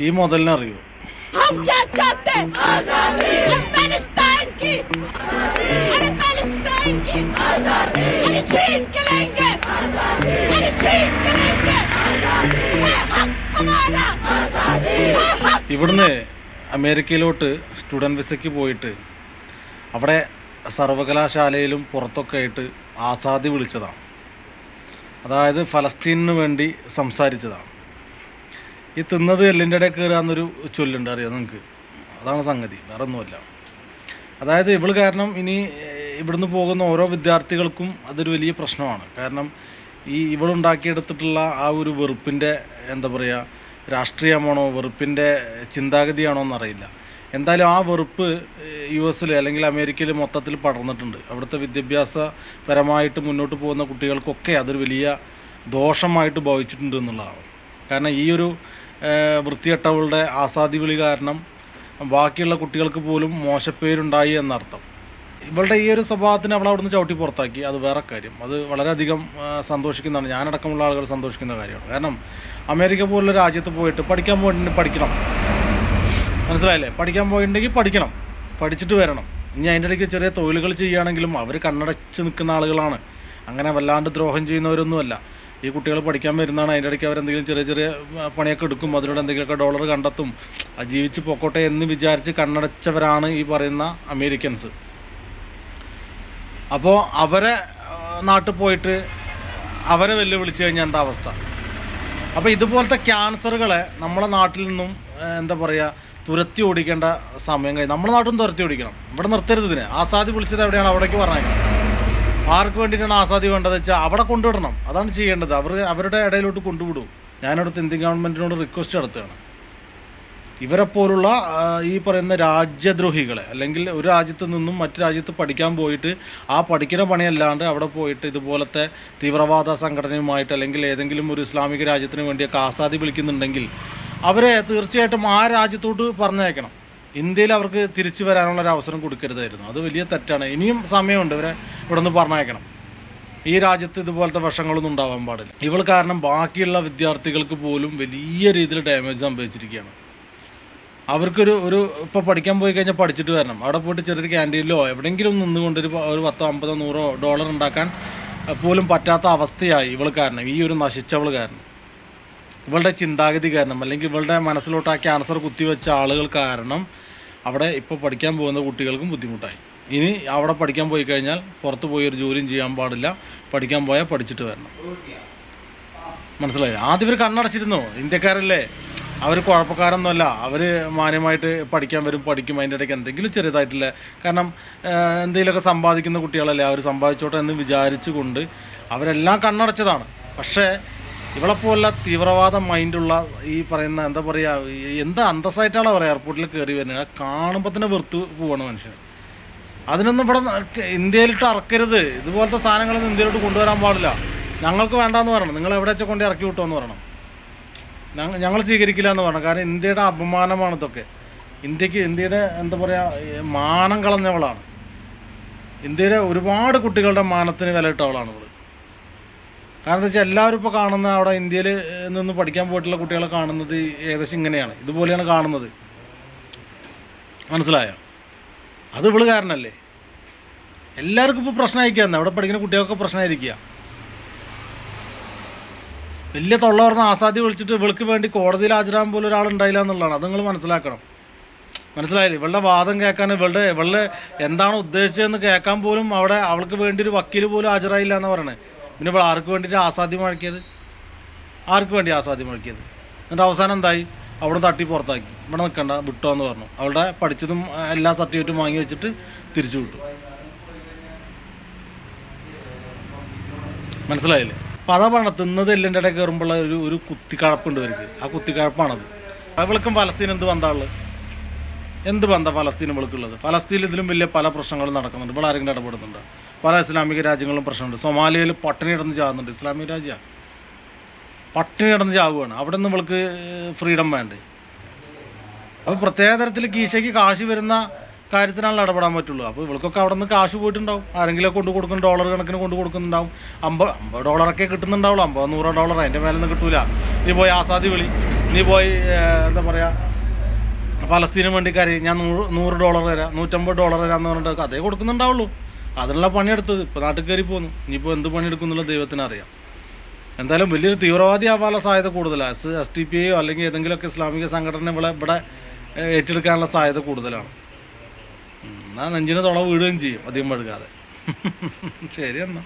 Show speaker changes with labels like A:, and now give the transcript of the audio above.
A: ഈ
B: മുതലിനറിയോ
A: ഇവിടുന്ന് അമേരിക്കയിലോട്ട് സ്റ്റുഡന്റ് വിസയ്ക്ക് പോയിട്ട് അവിടെ സർവകലാശാലയിലും പുറത്തൊക്കെ ആയിട്ട് ആസാദി വിളിച്ചതാണ്. അതായത് ഫലസ്തീനു വേണ്ടി സംസാരിച്ചതാണ്. ഈ തിന്നത് എല്ലിന്റെ ഇടയിൽ കയറാന്നൊരു ചൊല്ലുണ്ട് അറിയാം നിങ്ങൾക്ക് അതാണ് സംഗതി വേറെ ഒന്നുമല്ല അതായത് ഇവൾ കാരണം ഇനി ഇവിടുന്ന് പോകുന്ന ഓരോ വിദ്യാർത്ഥികൾക്കും അതൊരു വലിയ പ്രശ്നമാണ്. കാരണം ഈ ഇവളുണ്ടാക്കിയെടുത്തിട്ടുള്ള ആ ഒരു വെറുപ്പിന്റെ എന്താ പറയുക രാഷ്ട്രീയമാണോ വെറുപ്പിന്റെ ചിന്താഗതിയാണോ എന്നറിയില്ല. എന്തായാലും ആ വെറുപ്പ് യു എസിൽ അല്ലെങ്കിൽ അമേരിക്കയിൽ മൊത്തത്തിൽ പടർന്നിട്ടുണ്ട്. അവിടുത്തെ വിദ്യാഭ്യാസപരമായിട്ട് മുന്നോട്ട് പോകുന്ന കുട്ടികൾക്കൊക്കെ അതൊരു വലിയ ദോഷമായിട്ട് ഭവിച്ചിട്ടുണ്ട് എന്നുള്ളതാണ്. കാരണം ഈ ഒരു വൃത്തികെട്ടവളുടെ ആസാദി വിളി കാരണം ബാക്കിയുള്ള കുട്ടികൾക്ക് പോലും മോശപ്പേരുണ്ടായി എന്നർത്ഥം. ഇവളുടെ ഈ ഒരു സ്വഭാവത്തിന് അവൾ അവിടുന്ന് ചവിട്ടി പുറത്താക്കി. അത് വേറെ കാര്യം. അത് വളരെയധികം സന്തോഷിക്കുന്നതാണ്. ഞാനടക്കമുള്ള ആളുകൾ സന്തോഷിക്കുന്ന കാര്യമാണ്. കാരണം അമേരിക്ക പോലുള്ള രാജ്യത്ത് പോയിട്ട് പഠിക്കാൻ പോയിട്ടുണ്ടെങ്കിൽ പഠിക്കണം. മനസ്സിലായില്ലേ? പഠിക്കാൻ പോയിട്ടുണ്ടെങ്കിൽ പഠിക്കണം. പഠിച്ചിട്ട് വരണം. ഇനി അതിന്റെ ഇടയ്ക്ക് ചെറിയ തൊഴിലുകൾ ചെയ്യുകയാണെങ്കിലും അവർ കണ്ണടച്ച് നിൽക്കുന്ന ആളുകളാണ്. അങ്ങനെ വല്ലാണ്ട് ദ്രോഹം ചെയ്യുന്നവരൊന്നുമല്ല. ഈ കുട്ടികൾ പഠിക്കാൻ വരുന്നതാണ്. അതിന്റെ ഇടയ്ക്ക് അവരെന്തെങ്കിലും ചെറിയ ചെറിയ പണിയൊക്കെ എടുക്കും. അതിലൂടെ എന്തെങ്കിലുമൊക്കെ ഡോളർ കണ്ടെത്തും. ജീവിച്ച് പൊക്കോട്ടെ എന്ന് വിചാരിച്ച് കണ്ണടച്ചവരാണ് ഈ പറയുന്ന അമേരിക്കൻസ്. അപ്പോൾ അവരെ നാട്ടിൽ പോയിട്ട് അവരെ വെല്ലുവിളിച്ച് കഴിഞ്ഞാൽ എന്താ അവസ്ഥ? അപ്പോൾ ഇതുപോലത്തെ ക്യാൻസറുകളെ നമ്മളെ നാട്ടിൽ നിന്നും എന്താ പറയുക തുരത്തി ഓടിക്കേണ്ട സമയം കഴിഞ്ഞ് നമ്മുടെ നാട്ടിൽ നിന്ന് തുരത്തി ഓടിക്കണം. ഇവിടെ നിർത്തരുത് ഇതിന്. ആസാദി വിളിച്ചത് എവിടെയാണ്? അവിടേക്ക് പറഞ്ഞേക്കണം ആർക്ക് വേണ്ടിയിട്ടാണ് ആസാദി വേണ്ടത് വെച്ചാൽ അവിടെ കൊണ്ടുവിടണം. അതാണ് ചെയ്യേണ്ടത്. അവർ അവരുടെ ഇടയിലോട്ട് കൊണ്ടുവിടും. ഞാനടുത്ത് ഇന്ത്യൻ ഗവൺമെന്റിനോട് റിക്വസ്റ്റ് നടത്തുകയാണ്. ഇവരെ പോലുള്ള ഈ പറയുന്ന രാജ്യദ്രോഹികളെ അല്ലെങ്കിൽ ഒരു രാജ്യത്ത് നിന്നും മറ്റു രാജ്യത്ത് പഠിക്കാൻ പോയിട്ട് ആ പഠിക്കുന്ന പണിയല്ലാണ്ട് അവിടെ പോയിട്ട് ഇതുപോലത്തെ തീവ്രവാദ സംഘടനയുമായിട്ട് അല്ലെങ്കിൽ ഏതെങ്കിലും ഒരു ഇസ്ലാമിക രാജ്യത്തിന് വേണ്ടിയൊക്കെ ആസാദി വിളിക്കുന്നുണ്ടെങ്കിൽ അവരെ തീർച്ചയായിട്ടും ആ രാജ്യത്തോട്ട് പറഞ്ഞയക്കണം. ഇന്ത്യയിൽ അവർക്ക് തിരിച്ചു വരാനുള്ള ഒരു അവസരം കൊടുക്കരുതായിരുന്നു. അത് വലിയ തെറ്റാണ്. ഇനിയും സമയമുണ്ട്. ഇവരെ ഇവിടെ നിന്ന് പറഞ്ഞയക്കണം. ഈ രാജ്യത്ത് ഇതുപോലത്തെ വശങ്ങളൊന്നും ഉണ്ടാവാൻ പാടില്ല. ഇവൾ കാരണം ബാക്കിയുള്ള വിദ്യാർത്ഥികൾക്ക് പോലും വലിയ രീതിയിൽ ഡാമേജ് സംഭവിച്ചിരിക്കുകയാണ്. അവർക്കൊരു ഒരു ഇപ്പോൾ പഠിക്കാൻ പോയി കഴിഞ്ഞാൽ പഠിച്ചിട്ട് വരണം. അവിടെ പോയിട്ട് ചെറിയൊരു ക്യാന്റീനിലോ എവിടെയെങ്കിലും നിന്നുകൊണ്ട് ഒരു ഒരു പത്തോ അമ്പതോ നൂറോ ഡോളർ ഉണ്ടാക്കാൻ പോലും പറ്റാത്ത അവസ്ഥയായി ഇവൾ കാരണം. ഈ ഒരു നശിച്ചവൾ കാരണം. ഇവളുടെ ചിന്താഗതി കാരണം അല്ലെങ്കിൽ ഇവളുടെ മനസ്സിലോട്ട് ആ ക്യാൻസർ കുത്തിവെച്ച ആളുകൾ കാരണം അവിടെ ഇപ്പോൾ പഠിക്കാൻ പോകുന്ന കുട്ടികൾക്കും ബുദ്ധിമുട്ടായി. ഇനി അവിടെ പഠിക്കാൻ പോയി കഴിഞ്ഞാൽ പുറത്ത് പോയി ഒരു ജോലിയും ചെയ്യാൻ പാടില്ല. പഠിക്കാൻ പോയാൽ പഠിച്ചിട്ട് വരണം. മനസ്സിലായി? ആദ്യം ഇവർ കണ്ണടച്ചിരുന്നു. ഇന്ത്യക്കാരല്ലേ? അവർ കുഴപ്പക്കാരൊന്നുമല്ല. അവർ മാന്യമായിട്ട് പഠിക്കാൻ വരും പഠിക്കും. അതിന്റെ ഇടയ്ക്ക് എന്തെങ്കിലും ചെറുതായിട്ടില്ല കാരണം എന്തെങ്കിലുമൊക്കെ സമ്പാദിക്കുന്ന കുട്ടികളല്ലേ? അവർ സമ്പാദിച്ചോട്ടെ എന്ന് വിചാരിച്ചുകൊണ്ട് അവരെല്ലാം കണ്ണടച്ചതാണ്. പക്ഷേ ഇവളെപ്പോലുള്ള തീവ്രവാദ മൈൻഡുള്ള ഈ പറയുന്ന എന്താ പറയുക എന്ത് അന്തസ്സായിട്ടാണ് അവർ എയർപോർട്ടിൽ കയറി വരുന്നത്? കാണുമ്പോൾ തന്നെ വെറുത്ത് പോവാണ് മനുഷ്യൻ. അതിനൊന്നും ഇവിടെ ഇന്ത്യയിലിട്ട് ഇറക്കരുത് ഇതുപോലത്തെ സാധനങ്ങളൊന്നും ഇന്ത്യയിലോട്ട് കൊണ്ടുവരാൻ പാടില്ല. ഞങ്ങൾക്ക് വേണ്ടാന്ന് പറയണം. നിങ്ങൾ എവിടെ വെച്ചാൽ കൊണ്ട് ഇറക്കി വിട്ടോന്ന് പറയണം. ഞങ്ങൾ ഞങ്ങൾ സ്വീകരിക്കില്ല എന്ന് പറയണം. കാരണം ഇന്ത്യയുടെ അപമാനമാണ് ഇതൊക്കെ. ഇന്ത്യയ്ക്ക് ഇന്ത്യയുടെ എന്താ പറയുക മാനം കളഞ്ഞവളാണ്. ഇന്ത്യയുടെ ഒരുപാട് കുട്ടികളുടെ മാനത്തിന് വില ഇട്ടവളാണ് ഇവൾ. കാരണം എന്താ വെച്ചാൽ എല്ലാവരും ഇപ്പോൾ കാണുന്ന അവിടെ ഇന്ത്യയിൽ നിന്ന് പഠിക്കാൻ പോയിട്ടുള്ള കുട്ടികളെ കാണുന്നത് ഏകദേശം ഇങ്ങനെയാണ്. ഇതുപോലെയാണ് കാണുന്നത്. മനസ്സിലായോ? അത് ഇവൾ കാരണല്ലേ? എല്ലാവർക്കും ഇപ്പോൾ പ്രശ്നമായിരിക്കുക അവിടെ പഠിക്കുന്ന കുട്ടികൾക്ക് പ്രശ്നമായിരിക്കുക. വലിയ തൊള്ള പറഞ്ഞ ആസാദി വിളിച്ചിട്ട് ഇവൾക്ക് വേണ്ടി കോടതിയിൽ ഹാജരാകാൻ പോലും ഒരാളുണ്ടായില്ല എന്നുള്ളതാണ്. അത് നിങ്ങൾ മനസ്സിലാക്കണം. മനസ്സിലായില്ലേ? ഇവളുടെ വാദം കേൾക്കാൻ ഇവളുടെ ഇവളുടെ എന്താണ് ഉദ്ദേശിച്ചതെന്ന് കേൾക്കാൻ പോലും അവിടെ അവൾക്ക് വേണ്ടി ഒരു വക്കീൽ പോലും ഹാജരായില്ല എന്ന് പറയണേ. പിന്നെ ഇവൾ ആർക്ക് വേണ്ടിയിട്ട് ആസാദ്യം വഴക്കിയത് ആർക്ക് വേണ്ടി ആസാദ്യം വഴക്കിയത് എന്നിട്ട് അവസാനം എന്തായി? അവിടെ തട്ടി പുറത്താക്കി. ഇവിടെ നിൽക്കണ്ട വിട്ടോ എന്ന് പറഞ്ഞു. അവളുടെ പഠിച്ചതും എല്ലാ സർട്ടിഫിക്കറ്റും വാങ്ങി വെച്ചിട്ട് തിരിച്ചു വിട്ടു. മനസ്സിലായില്ലേ? അപ്പം അതാ പറഞ്ഞത് തിന്നത് എല്ലിന്റെ ഇടയിൽ കയറുമ്പോൾ ഒരു ഒരു കുത്തിക്കഴപ്പുണ്ട് ഇവർക്ക്. ആ കുത്തിക്കഴപ്പാണത്. അവൾക്കും ഫലസ്തീൻ എന്ത് ബന്ധമുള്ളത് എന്ത് ബന്ധം ഫലസ്തീൻ ഇവൾക്കുള്ളത് ഫലസ്തീനിൽ ഇതിലും വലിയ പല പ്രശ്നങ്ങളും നടക്കുന്നുണ്ട്. ഇവിടെ ആരെങ്കിലും ഇടപെടുന്നുണ്ട്? പല ഇസ്ലാമിക രാജ്യങ്ങളും പ്രശ്നമുണ്ട്. സൊമാലിയയിൽ പട്ടിണി ഇടന്ന് ചാകുന്നുണ്ട് ഇസ്ലാമിക രാജ്യമാണ് പട്ടിണി കിടന്ന് ചാവുകയാണ്. അവിടെ നിന്ന് നമ്മൾക്ക് ഫ്രീഡം വേണ്ടേ? അപ്പോൾ പ്രത്യേക തരത്തിൽ കീശയ്ക്ക് കാശ് വരുന്ന കാര്യത്തിനാണല്ലോ ഇടപെടാൻ പറ്റുള്ളൂ. അപ്പോൾ ഇവൾക്കൊക്കെ അവിടെ നിന്ന് കാശ് പോയിട്ടുണ്ടാവും. ആരെങ്കിലും കൊണ്ട് കൊടുക്കുന്ന ഡോളർ കണക്കിന് കൊണ്ട് കൊടുക്കുന്നുണ്ടാവും. അമ്പത് അമ്പത് ഡോളറൊക്കെ കിട്ടുന്നുണ്ടാവുള്ളൂ. അമ്പത് നൂറ് ഡോളർ അതിന്റെ മേലൊന്നും കിട്ടൂല. നീ പോയി ആസാദി വിളി. നീ പോയി എന്താ പറയുക ഫലസ്തീന് വേണ്ടി കരയും. ഞാൻ നൂറ് നൂറ് ഡോളർ തരാം നൂറ്റമ്പത് ഡോളർ തരാം എന്ന് പറഞ്ഞിട്ട് അതേ കൊടുക്കുന്നുണ്ടാവുള്ളൂ. അതിനുള്ള പണിയെടുത്തത്. ഇപ്പോൾ നാട്ടിൽ കയറി പോന്നു. ഇനിയിപ്പോൾ എന്ത് പണിയെടുക്കുന്നുള്ള ദൈവത്തിനറിയാം എന്തായാലും വലിയൊരു തീവ്രവാദി ആവാനുള്ള സാധ്യത കൂടുതലാണ് എസ് ടി പി ഐയോ അല്ലെങ്കിൽ ഏതെങ്കിലുമൊക്കെ ഇസ്ലാമിക സംഘടന ഇവിടെ ഇവിടെ ഏറ്റെടുക്കാനുള്ള സാധ്യത കൂടുതലാണ്. എന്നാൽ നെഞ്ചിന് തുള വീഴുകയും ചെയ്യും അധികം വഴുകാതെ. ശരി എന്നാൽ